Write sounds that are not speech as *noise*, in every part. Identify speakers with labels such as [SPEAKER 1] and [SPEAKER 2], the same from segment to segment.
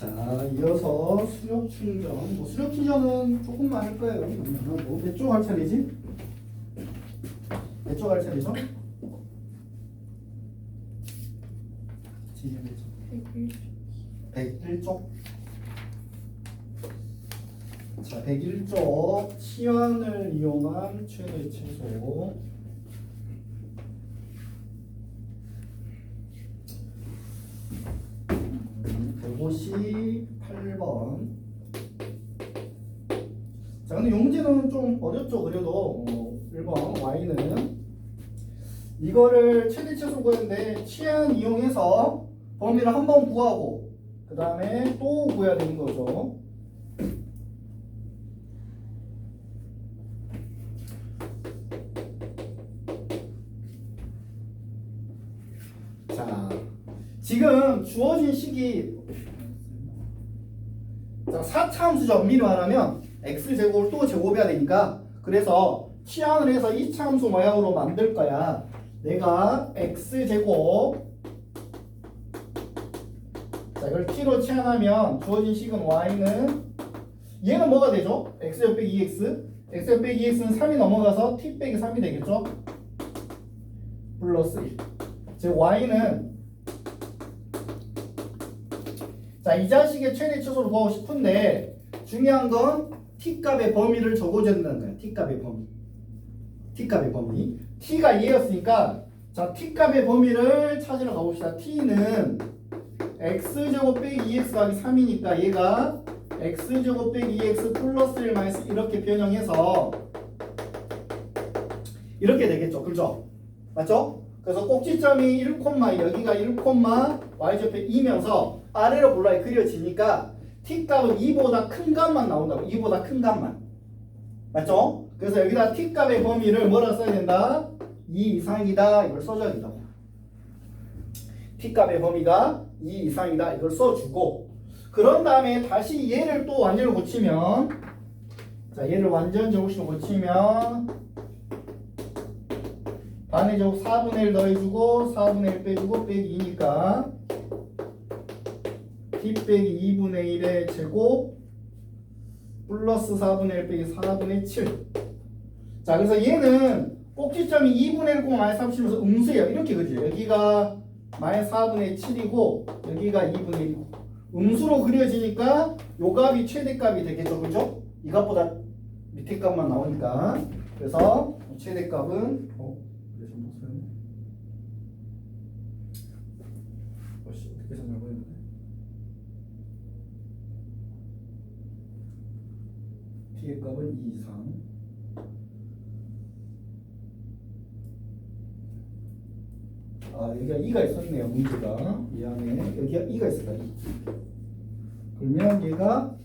[SPEAKER 1] 자, 이어서 수력 충전. 뭐 수력 충전은 조금만 할 거예요. 그러면 뭐 몇쪽 할 차례지? 몇쪽 할 차례죠? 지금 몇 쪽? 101쪽. 자, 101쪽 치환을 이용한 최대 최소. 음, 158번. 자, 근데 용지는 좀 어렵죠. 그래도 어, 1번 y는 이거를 최대 최소 구했는데 치안 이용해서 범위를 한 번 구하고 그 다음에 또 구해야 되는 거죠. 자, 지금 주어진 식이 자, 4차 함수죠. 엄밀히 말하면 x제곱을 또 제곱해야 되니까 그래서 치환을 해서 2차 함수 모양으로 만들 거야. 내가 x제곱 자, 이걸 t로 치환하면 주어진 식은 y는 얘는 뭐가 되죠? x제곱 빼기 2x x제곱 빼기 2x는 3이 넘어가서 t 빼기 3이 되겠죠? 플러스 1 즉 y는 자, 이 자식의 최대 최소를 구하고 싶은데 중요한 건 t값의 범위를 적어줘야 된다는 거야. t값의 범위. t값의 범위. t가 2였으니까 자, t값의 범위를 찾으러 가봅시다. t는 x제곱 빼기 2x 곱하기 3이니까 얘가 x제곱 빼기 2x 플러스 1 마이너스 이렇게 변형해서 이렇게 되겠죠. 그죠? 맞죠? 그래서 꼭지점이 1, 여기가 1, y좌표 2면서 아래로 볼라이 그려지니까 t값은 2보다 큰 값만 나온다고. 2보다 큰 값만. 맞죠? 그래서 여기다 t값의 범위를 뭐라 써야 된다? 2 이상이다. 이걸 써줘야 된다고. t값의 범위가 2 이상이다. 이걸 써주고. 그런 다음에 다시 얘를 또 완전히 고치면 자 얘를 완전 제곱식으로 고치면 반의 제곱 4분의 1 더해주고 4분의 1 빼주고 빼기 2니까 t 빼기 2분의 1의 제곱 플러스 4분의 1 빼기 4분의 7. 자, 그래서 얘는 꼭지점이 2분의 1, 마이너스 37에서 음수예요. 이렇게 그리죠. 여기가 마이너스 4분의 7이고 여기가 2분의 1이고 음수로 그려지니까 요 값이 최대값이 되겠죠. 그죠? 이 값보다 밑에 값만 나오니까 그래서 최대값은 어? 그래서 못 쓰였네. 어씨 어떻게 생각하고 있는데? T의 값은 2 이상. 아 여기가 2가 있었네요 문제가. 이 안에 여기가 2가 있었다 2 그러면 얘가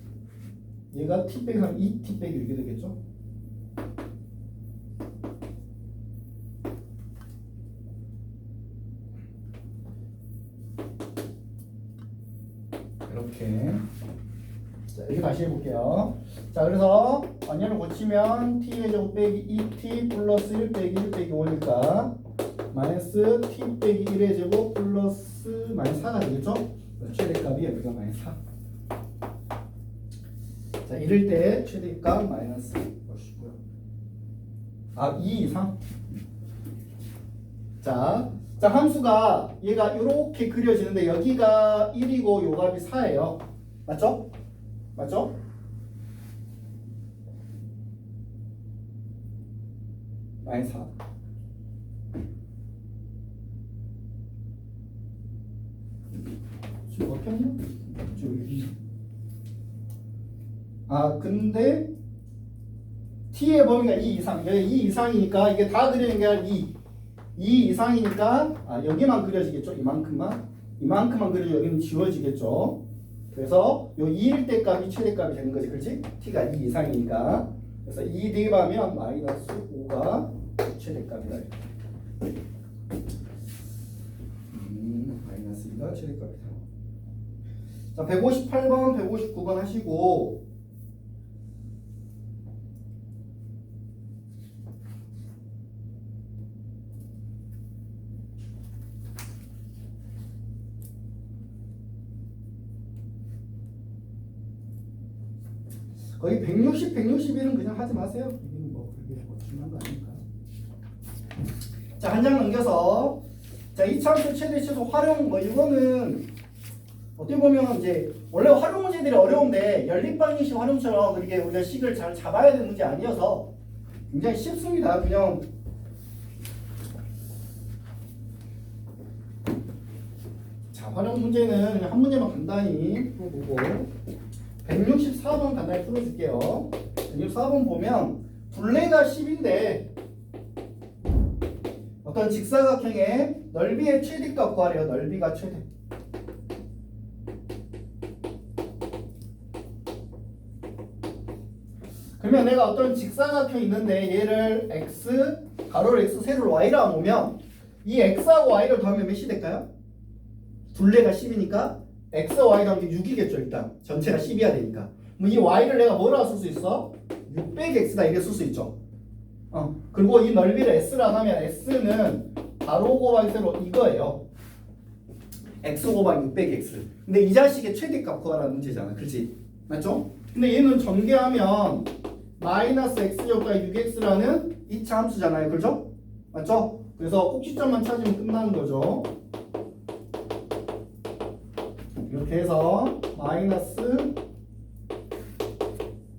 [SPEAKER 1] 얘가 t 빼기 3 2t 빼기 이렇게 되겠죠? 이렇게 자 이렇게 다시 해볼게요 자 그래서 완전을 고치면 t의 제곱 빼기 2t 플러스 1 빼기 1 빼기 5니까 마이너스 t 빼기 1의 제곱 플러스 마이너스 4가 되겠죠? 최대값이 여기가 마이너스 4. 자 이럴 때 최대값 마이너스 몇이고요? 아 2 이상. 자, 자 함수가 얘가 이렇게 그려지는데 여기가 1이고 요 값이 4예요. 맞죠? 맞죠? 마이너스 4. 지금 어떻게 했냐? 지금. 아 근데 t의 범위가 2 이상. 여기 2 이상이니까 이게 다 그리는 게 아니라 2. 2 이상이니까 아 여기만 그려지겠죠? 이만큼만. 이만큼만 그려져 여기는 지워지겠죠? 그래서 요 2일 때 값이 최대값이 되는 거지, 그렇지? t가 2 이상이니까. 그래서 2 대입하면 마이너스 5가 최대값이다. 음, 마이너스 2가 최대값이다. 자, 158번, 159번 하시고 거의 160, 161은 그냥 하지 마세요. 이게 뭐 그게 뭐 중요한 거 아니니까. 자, 한 장 넘겨서 자, 이차함수 최대 최소 활용 뭐 이거는 어떻게 보면 이제 원래 활용 문제들이 어려운데 연립방정식 활용처럼 그렇게 우리가 식을 잘 잡아야 되는 문제 아니어서 굉장히 쉽습니다. 그냥 자, 활용 문제는 한 문제만 간단히 풀어보고 164번 간단히 풀어줄게요. 164번 보면 둘레가 10인데 어떤 직사각형의 넓이의 최대값 구하래요. 넓이가 최대. 그러면 내가 어떤 직사각형이 있는데 얘를 x 가로를 x 세로를 y라 놓으면 이 x하고 y를 더하면 몇이 될까요? 둘레가 10이니까 x, y 더하면 6이겠죠 일단 전체가 10이야 되니까 이 y를 내가 뭐라고 쓸 수 있어? 600x다 이렇게 쓸 수 있죠 어 그리고 이 넓이를 s라 하면 s는 가로 곱하기 세로 이거예요 x 곱하기 600x 근데 이 자식의 최대값 구하라는 문제잖아 그렇지? 맞죠? 근데 얘는 전개하면 마이너스 x 제곱까지 6x라는 이차 함수잖아요 그렇죠? 맞죠? 그래서 꼭지점만 찾으면 끝나는 거죠 이렇게 해서 마이너스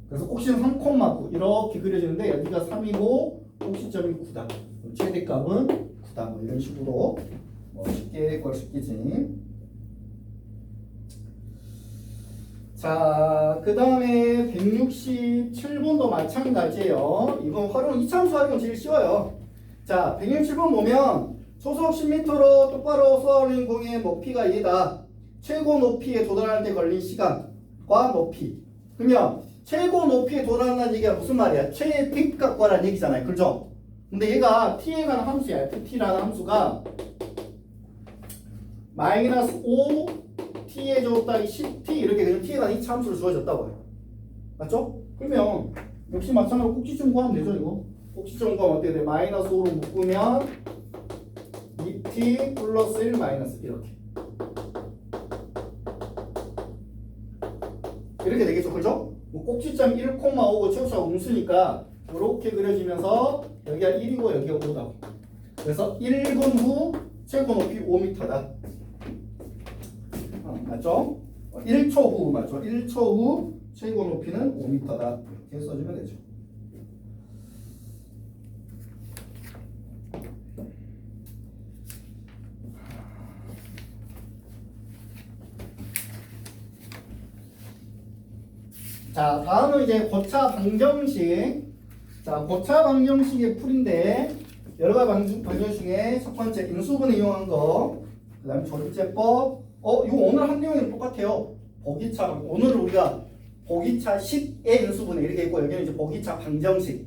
[SPEAKER 1] 그래서 꼭지점 3,9 이렇게 그려지는데 여기가 3이고 꼭지점이 9다 최대값은 9다 뭐 이런 식으로 뭐 쉽게 수 있겠지 자, 그 다음에 167번도 마찬가지예요. 이건 활용, 이참수 활용 제일 쉬워요. 자, 167번 보면 초속 10m로 똑바로 쏘아올린 공의 높이가 얘다. 최고 높이에 도달할 때 걸린 시간과 높이. 그러면 최고 높이에 도달한다는 얘기가 무슨 말이야? 최의 픽값 과라는 얘기잖아요. 그죠? 근데 얘가 t에 관한 함수야. ft라는 함수가 마이너스 5 t의 제곱 더하기 10t 이렇게 그냥 t에 관한 이차 함수로 주어졌다고요. 맞죠? 그러면 역시 마찬가지로 꼭지점 구하면 되죠 이거. 꼭지점 구하면 어떻게 돼? 마이너스 5로 묶으면 2t 플러스 1 마이너스 이렇게. 이렇게 되겠죠, 그죠? 뭐 꼭지점 1,5고 최소가 음수니까 이렇게 그려지면서 여기가 1이고 여기가 5다. 그래서 1분 후 최고 높이 5m다. 어, 맞죠? 1초 후 맞죠? 1초 후 최고 높이는 5m다. 이렇게 써주면 되죠. 자, 다음은 이제 고차 방정식. 자, 고차 방정식의 풀인데 여러 가지 방정, 방정식 중에 첫 번째 인수분해 이용한 거, 그다음 에 조립제법. 어, 이거 오늘 한 내용이랑 똑같아요. 보기차. 오늘은 우리가 보기차식의 인수분해 이렇게 있고 여기는 이제 보기차 방정식.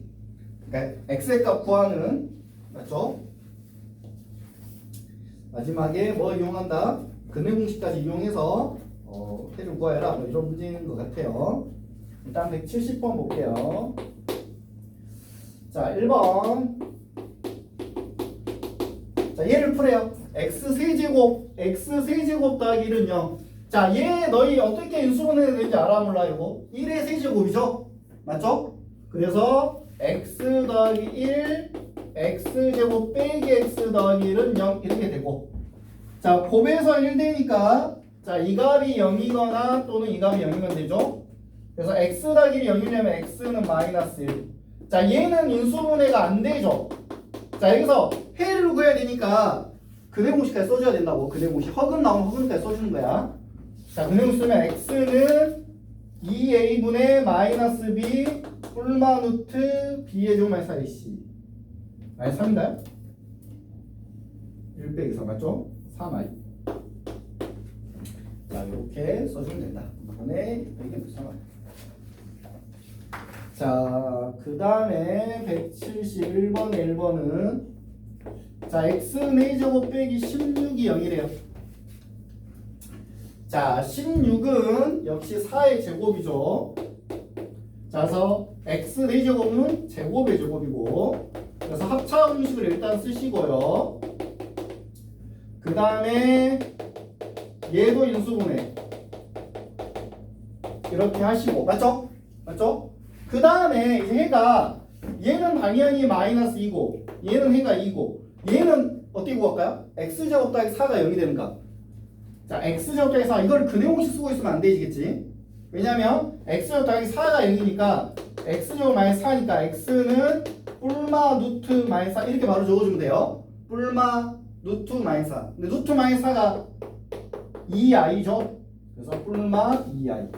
[SPEAKER 1] 그러니까 x의 값 구하는 맞죠? 마지막에 뭐 이용한다? 근해 공식까지 이용해서 어, 해를 구하여라. 뭐 이런 문제인 것 같아요. 일단 170번 볼게요. 자, 1번. 자, 얘를 풀어요. x 세제곱, x 세제곱 더하기 1은요. 자, 얘 너희 어떻게 인수분해야 되는지 알아 몰라 이거? 1의 세제곱이죠? 맞죠? 그래서 x 더하기 1, x제곱 빼기 x 더하기 1은 0 이렇게 되고 자, 곱에서 1 되니까 자, 이 값이 0이거나 또는 이 값이 0이면 되죠? 그래서 x 더하기 0이려면 x는 마이너스 1. 자, 얘는 인수분해가 안 되죠. 자, 여기서 해를 구해야 되니까 근해 공식까지 써줘야 된다고. 근해 공식. 허근 나오면 허근까지 써주는 거야. 자, 근해 공식 쓰면 x는 2a분의 마이너스 b 뿔마 루트 b의 제곱 마이너스 ac. 아니 3인가요? 1 빼기 4 맞죠? 3i. 자, 이렇게 써주면 된다. 이번에 이게 3i. 자, 그 다음에 171번 1번은 자, x는 a제곱 빼기 16이 0이래요. 자, 16은 역시 4의 제곱이죠. 자, 그래서 x 4제곱은 제곱의 제곱이고 그래서 합차 공식을 일단 쓰시고요. 그 다음에 얘도 인수분해 이렇게 하시고 맞죠? 맞죠? 그 다음에 이 해가 얘는 당연히 마이너스 2고 얘는 해가 2고 얘는 어떻게 구할까요? x제곱 더하기 4가 0이 되는 값. 자, x제곱 더하기 4 이걸 근해공식 쓰고 있으면 안 되지겠지? 왜냐면 x제곱 더하기 4가 0이니까 x제곱 마이너스 4니까 x는 뿔마 루트 마이너스 4 이렇게 바로 적어주면 돼요. 뿔마 루트 마이너스 4. 근데 루트 마이너스 4가 2i죠? 그래서 뿔마 2i.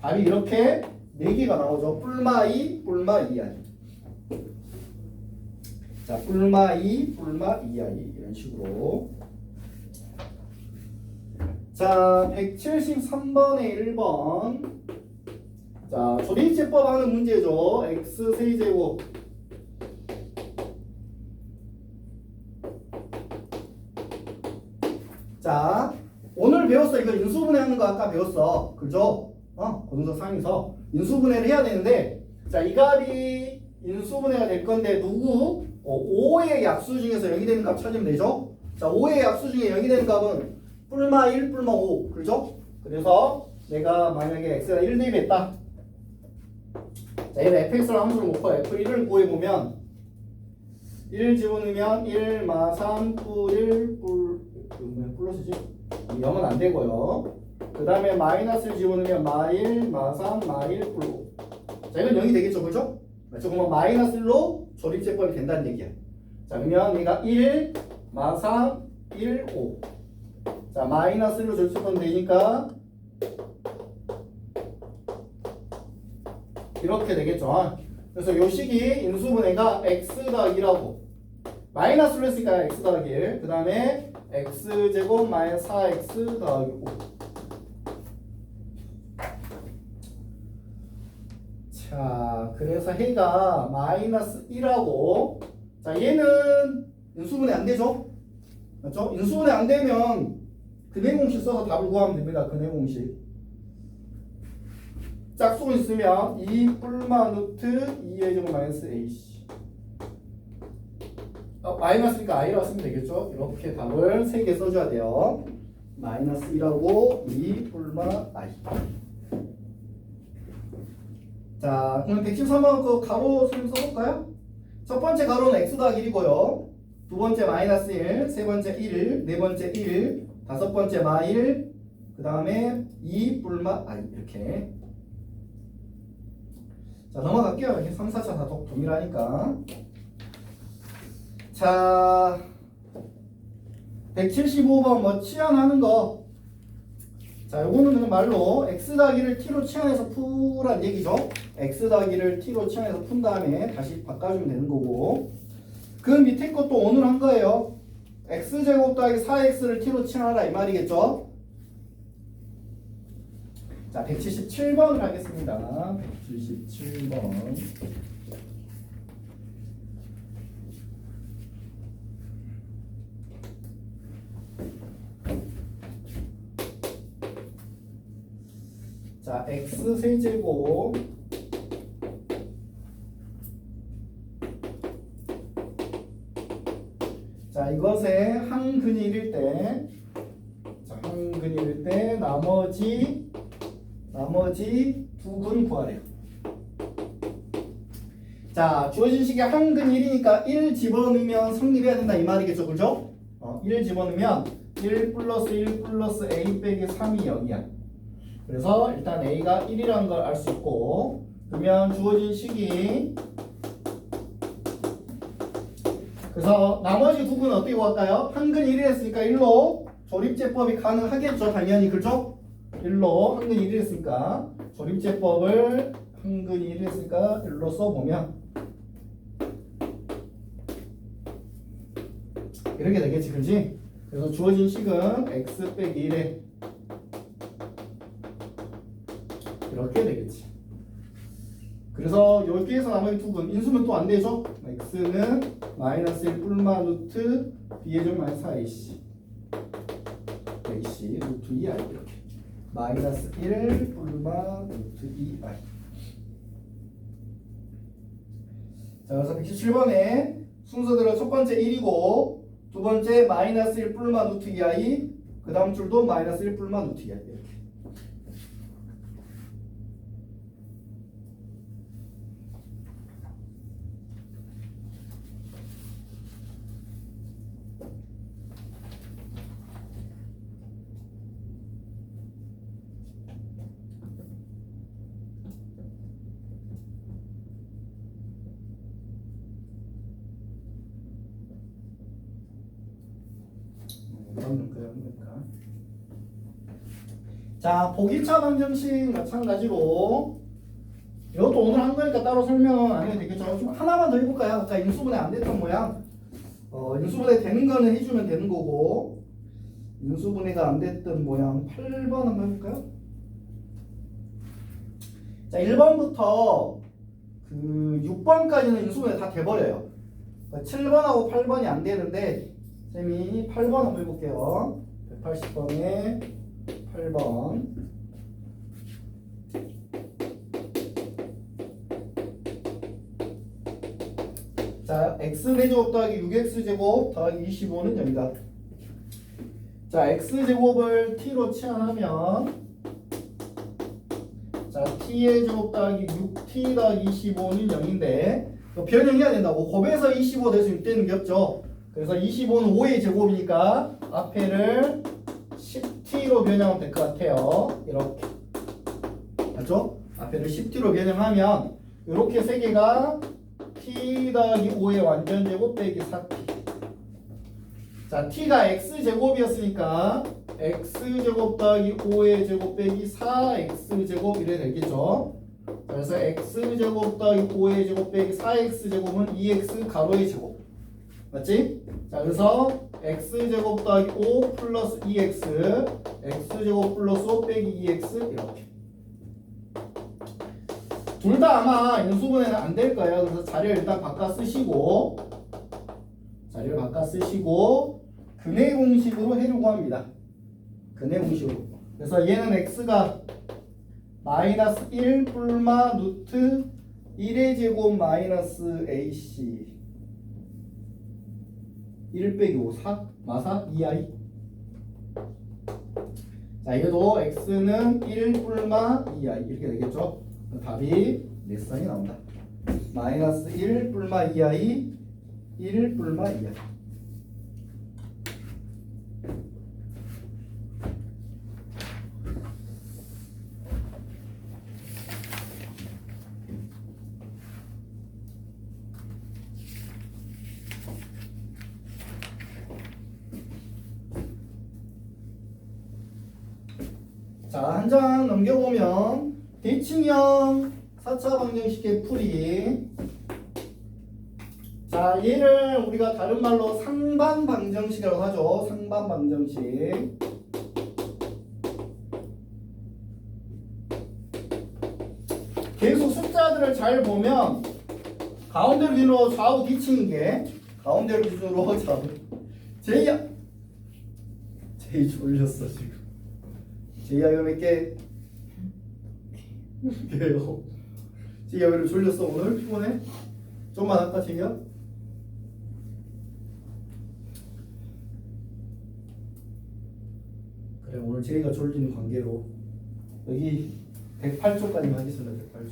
[SPEAKER 1] 답이 이렇게 4개가 나오죠. 뿔마 2, 뿔마 2i. 자, 뿔마 2, 뿔마 2i 이런 식으로. 자, 173번에 1번. 자, 조립제법 하는 문제죠. x 세제곱 자, 오늘 배웠어. 이거 인수분해 하는 거 아까 배웠어. 그죠? 어, 고등서 상에서 인수분해를 해야 되는데, 자, 이 값이 인수분해가 될 건데 누구? 어, 5의 약수 중에서 0이 되는 값 찾으면 되죠? 자, 5의 약수 중에 0이 되는 값은 뿔마 1, 뿔마 5. 그죠? 그래서 내가 만약에 x가 1 대입했다. 자, 얘를 fx를 함수로 놓고 f1을 구해보면 1 집어넣으면 1 마 3, 뿔 1, 뿔, 그 뭐야, 플러스지? 0은 안 되고요. 그 다음에 마이너스를 집어넣으면 마 1, 마 3, 마 1, 뿔 5. 자, 이건 0이 되겠죠, 그죠? 맞죠? 그러면 마이너스 1로 조립제법이 된다는 얘기야. 자, 그러면 얘가 1, 마 3, 1, 5. 자, 마이너스 1로 조립제법 되니까 이렇게 되겠죠. 그래서 요 식이 인수분해가 x 더하기라고 마이너스로 했으니까 x 더하기 1. 그 다음에 x제곱 마이너스 4x 더하기 5. 자, 그래서 해가 마이너스 1하고 자, 얘는 인수분해 안 되죠? 맞죠? 인수분해 안 되면 근해 공식 써서 답을 구하면 됩니다. 근해 공식. 짝수가 있으면 2 뿔마 루트 2의 제곱 마이너스 ac 어, 마이너스니까 i라고 쓰면 되겠죠? 이렇게 답을 3개 써줘야 돼요 마이너스 1하고 2 뿔마 i 자 그럼 113번 그 가로 수 써볼까요? 첫 번째 가로는 x 더하기 1이고요 두 번째 마이너스 1, 세 번째 1, 네 번째 1, 다섯 번째 마 1, 그 다음에 2 뿔마 i 이렇게 자 넘어갈게요. 이렇게 3, 4차 다 동- 동일하니까. 자 175번 뭐 치환하는 거. 자 요거는 그냥 말로 x 더하기를 t로 치환해서 푸란 얘기죠. x 더하기를 t로 치환해서 푼 다음에 다시 바꿔주면 되는 거고. 그 밑에 것도 오늘 한 거예요. x제곱 더하기 4x를 t로 치환하라 이 말이겠죠. 자, 177번을 하겠습니다. 177번. 자, x 세제곱 자, 이것의 한 근일일 때 자, 한 근일일 때 나머지 나머지 두 근 구하래요. 자, 주어진 식이 한근 1이니까 1 집어넣으면 성립해야 된다 이 말이겠죠, 그죠? 어, 1 집어넣으면 1 플러스 1 플러스 a 빼기 3이 0이야. 그래서 일단 a가 1이라는 걸 알 수 있고 그러면 주어진 식이 그래서 나머지 두 근은 어떻게 구할까요? 한근 1이 했으니까 1로 조립제법이 가능하겠죠, 당연히 그죠? 1로 한근 1이 했으니까 조립제법을 한근 1이 했으니까 1로 써보면 이렇게 되겠지 그지? 그래서 주어진 식은 x 빼기 1에 이렇게 되겠지. 그래서 여기에서 나머지 두근 인수는 또 안 되죠? x는 마이너스 1 뿔마 루트 b의 점 마이너스 4ac ac 루트 2i 이렇게. 마이너스 1 뿔마 루트 2i 자 그래서 117번에 순서대로 첫 번째 1이고 두 번째 마이너스 1 뿔마 루트 2i 그 다음 줄도 마이너스 1 뿔마 루트 2i 이렇게 자, 보기차 방정식 마찬가지로 이것도 오늘 한 거니까 따로 설명 안 해도 되겠죠. 좀 하나만 더 해볼까요? 아까 인수분해 안 됐던 모양. 어, 인수분해 되는 거는 해주면 되는 거고 인수분해가 안 됐던 모양 8번 한번 해볼까요? 자, 1번부터 그 6번까지는 인수분해 다 돼버려요. 7번하고 8번이 안 되는데 쌤이 8번 한번 해볼게요. 180번에 8번 자 x제곱 더하기 6x제곱 더하기 25는 0이다. 자 x제곱을 t로 치환하면 자 t의 제곱 더하기 6t 더하기 25는 0인데 변형해야 된다고 곱해서 25 돼서 6되는 게 없죠. 그래서 25는 5의 제곱이니까 앞에를 10t로 변형하면 될 것 같아요. 이렇게 맞죠? 앞에를 10t로 변형하면 이렇게 세 개가 t 더하기 5의 완전 제곱 빼기 4t. 자, t가 x 제곱이었으니까 x 제곱 더하기 5의 제곱 빼기 4x 제곱 이래 되겠죠. 그래서 x 제곱 더하기 5의 제곱 빼기 4x 제곱은 2x 가로의 제곱. 맞지? 자, 그래서 x 제곱 더하기 5 플러스 2x, x 제곱 플러스 5 빼기 2x 이렇게. 둘 다 아마 인수분해는 안 될 거예요. 그래서 자리를 일단 바꿔 쓰시고 자리를 바꿔 쓰시고 근해 공식으로 해려고 합니다. 근해 공식으로. 그래서 얘는 x가 마이너스 1 뿔마 루트 1의 제곱 마이너스 ac 1 빼기 5 4 마사? 2i 자 이것도 x는 1 뿔마 2i 이렇게 되겠죠? 답이 넷선이 나온다. 마이너스 1 뿔마 2i 1 뿔마 2i 자, 한 장 넘겨보면 대칭형 4차 방정식의 풀이 자, 얘를 우리가 다른 말로 상반 방정식이라고 하죠. 상반 방정식. 계속 숫자들을 잘 보면 가운데로 기준으로 좌우 뒤치는 게 가운데로 기준으로 좌우 제이 제이 졸렸어 지금 제이야 이거 몇 개? 개요 제이야 왜 졸렸어 오늘? 피곤해? 좀만 할까 제이야? 그래 오늘 제이가 졸리는 관계로 여기 108초까지 하겠습니다. 108초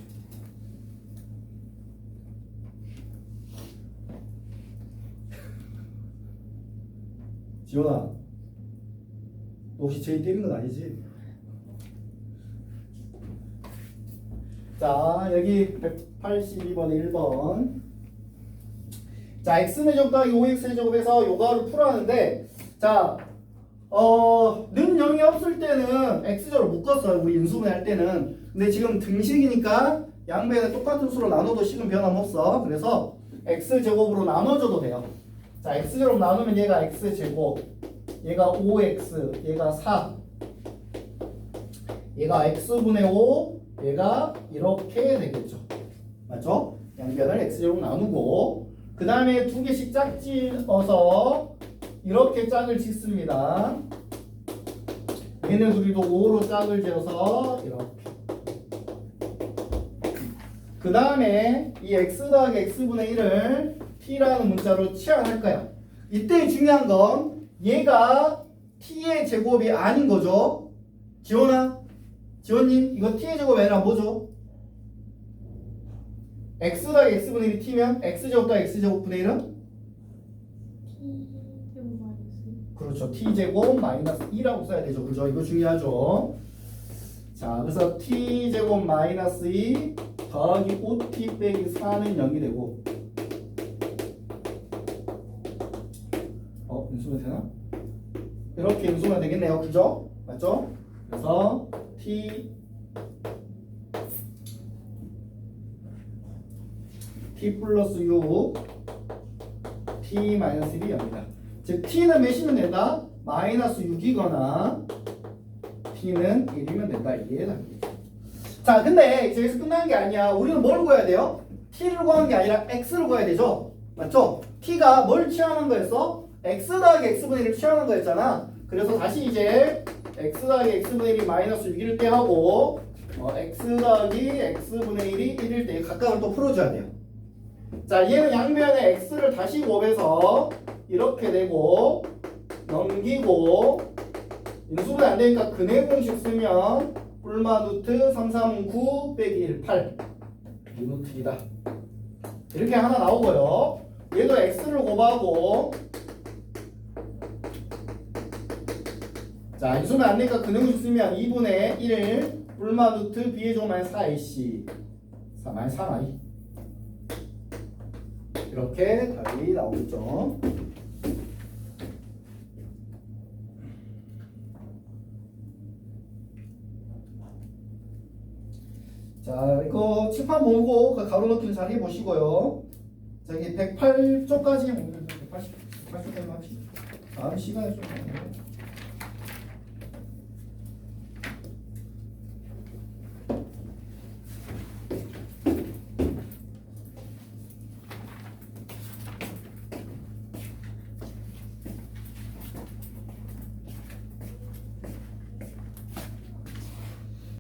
[SPEAKER 1] *laughs* 지원아 너 혹시 제이 때린 건 아니지? 자 여기 182번에 1번 자 x는 제곱 더하기 5x는 제곱해서 요거를 풀어하는데 자 어, 는 0이 없을 때는 x절을 묶었어요 우리 인수분해 할 때는. 근데 지금 등식이니까 양배는 똑같은 수로 나눠도 식은 변함없어. 그래서 x제곱으로 나눠줘도 돼요. 자 x제곱 나누면 얘가 x제곱 얘가 5x 얘가 4 얘가 x분의 5 얘가 이렇게 되겠죠. 맞죠? 양변을 x제곱 나누고 그 다음에 두 개씩 짝지어서 이렇게 짝을 짓습니다. 얘네 둘이도 5로 짝을 지어서 이렇게. 그 다음에 이 x 더하기 x분의 1을 t라는 문자로 치환할 거야 이때 중요한 건 얘가 t의 제곱이 아닌 거죠. 지원아 지원님 이거 t의 제곱이 아니라 뭐죠? x 더하기 x분의 1이 t면 x제곱 더하기 x제곱분의 1은 그렇죠. t제곱 마이너스 2라고 써야 되죠. 그죠? 이거 중요하죠. 자, 그래서 t제곱 마이너스 2 더하기 5t 빼기 4는 0이 되고 어? 인수분 되나? 이렇게 인수가 되겠네요. 그죠? 맞죠? 그래서 t 플러스 6 t 마이너스 1이 0이다. 즉 t는 몇이면 된다? 마이너스 6이거나 t는 1이면 된다. 답이겠죠. 자, 근데 여기서 끝나는 게 아니야. 우리는 뭘 구해야 돼요? t를 구하는 게 아니라 x를 구해야 되죠. 맞죠? t가 뭘 취하는 거였어? x 더하기 x분의 1을 취하는 거였잖아. 그래서 다시 이제 x 더하기 x분의 1이 마이너스 6일 때 하고 어, x 더하기 x분의 1이 1일 때 각각을 또 풀어줘야 돼요. 자, 얘는 양변에 x를 다시 곱해서 이렇게 되고 넘기고 인수분해 안 되니까 근해 공식 쓰면 뿔마 루트 339 빼기 1 8 유노트이다. 이렇게 하나 나오고요. 얘도 x를 곱하고 자 인수분해 안 되니까 근해 공식 쓰면 2분의 1 뿔마 루트 b의 조 마이너스 4ac 4 마이너스 3i 이렇게 답이 나오겠죠. 자, 이거 칠판 모으고 그 가로 넣기를 잘 해보시고요. 저기 108쪽까지 180, 180까지 합시다. 다음 시간에 좀.